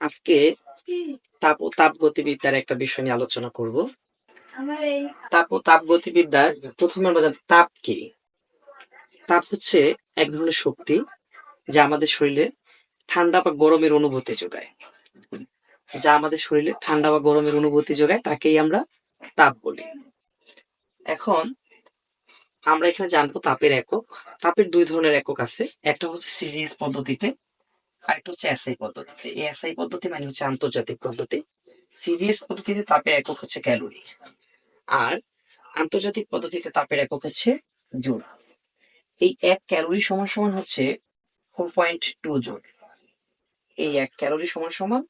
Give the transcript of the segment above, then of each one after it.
আজকে তাপ ও তাপ গতিবিদ্যার একটা বিষয় নিয়ে আলোচনা করব। তাপ ও তাপ গতিবিদ্যার প্রথমে আমরা জানি তাপ কি। তাপ হচ্ছে এক ধরনের শক্তি যা আমাদের শরীরে ঠান্ডা বা গরমের অনুভূতি যোগায়। যা আমাদের শরীরে ঠান্ডা বা গরমের অনুভূতি যোগায় তাকেই আমরা তাপ বলি। এখন আমরা এখানে জানব তাপের একক। তাপের দুই ধরনের একক আছে। একটা হচ্ছে সিজিএস পদ্ধতিতে আর একটা হচ্ছে এসআই পদ্ধতিতে। এই এসআই পদ্ধতি মানে হচ্ছে আন্তর্জাতিক পদ্ধতি। সিজিএস পদ্ধতিতে তাপের একক হচ্ছে ক্যালোরি। আর আন্তর্জাতিক পদ্ধতিতে তাপের একক হচ্ছে জুল। এই এক ক্যালোরি সমান সমান হচ্ছে ফোর পয়েন্ট টু জুল। এই এক ক্যালোরি সমান সমান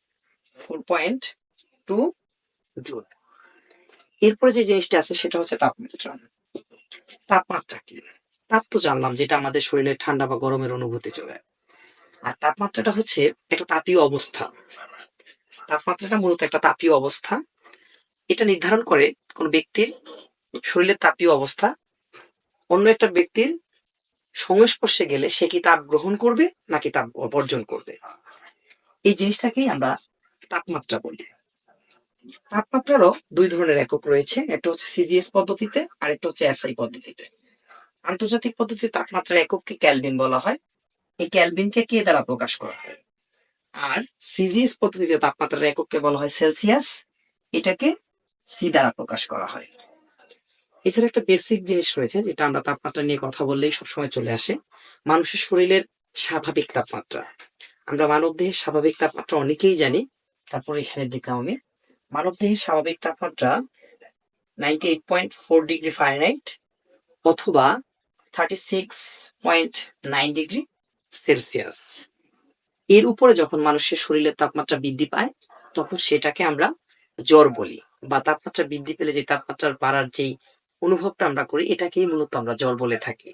ফোর পয়েন্ট টু জুল। এরপরে যে জিনিসটা আছে সেটা হচ্ছে তাপমাত্রা। তাপমাত্রা কি? তাপ তো জানলাম, যেটা আমাদের শরীরে ঠান্ডা বা গরমের অনুভূতি যোগায়। আর তাপমাত্রাটা হচ্ছে একটা তাপীয় অবস্থা। তাপমাত্রাটা মূলত একটা তাপীয় অবস্থা। এটা নির্ধারণ করে কোন ব্যক্তির শরীরের তাপীয় অবস্থা। অন্য একটা ব্যক্তির সংস্পর্শে গেলে সে কি তাপ গ্রহণ করবে নাকি তাপ বর্জন করবে? এই জিনিসটাকেই আমরা তাপমাত্রা বলি। তাপমাত্রারও দুই ধরনের একক রয়েছে। একটা হচ্ছে সিজিএস পদ্ধতিতে আর একটা হচ্ছে এসআই পদ্ধতিতে। আন্তর্জাতিক পদ্ধতিতে তাপমাত্রার একককে ক্যালভিন বলা হয়। এই ক্যালভিনকে কে দ্বারা প্রকাশ করা হয়? আর সিজিএস পদ্ধতিতে তাপমাত্রার একককে বলা হয় সেলসিয়াস, এটাকে সি দ্বারা প্রকাশ করা হয়। এছাড়া একটা বেসিক জিনিস রয়েছে, যেটা আমরা তাপমাত্রা নিয়ে কথা বললেই সবসময় চলে আসে, মানুষের শরীরের স্বাভাবিক তাপমাত্রা। আমরা মানব দেহের স্বাভাবিক তাপমাত্রা অনেকেই জানি, তারপর এখানে দেখলাম আমি মানব দেহের স্বাভাবিক তাপমাত্রা ninety eight point four degree Fahrenheit অথবা thirty six point nine degree Celsius. এর উপরে যখন মানুষের শরীরের তাপমাত্রা বৃদ্ধি পায়, তখন সেটাকে আমরা জ্বর বলি বা তাপমাত্রা বৃদ্ধি পেলে যে তাপমাত্রার বাড়ার যেই অনুভবটা আমরা করি, এটাকেই মূলত আমরা জ্বর বলে থাকি।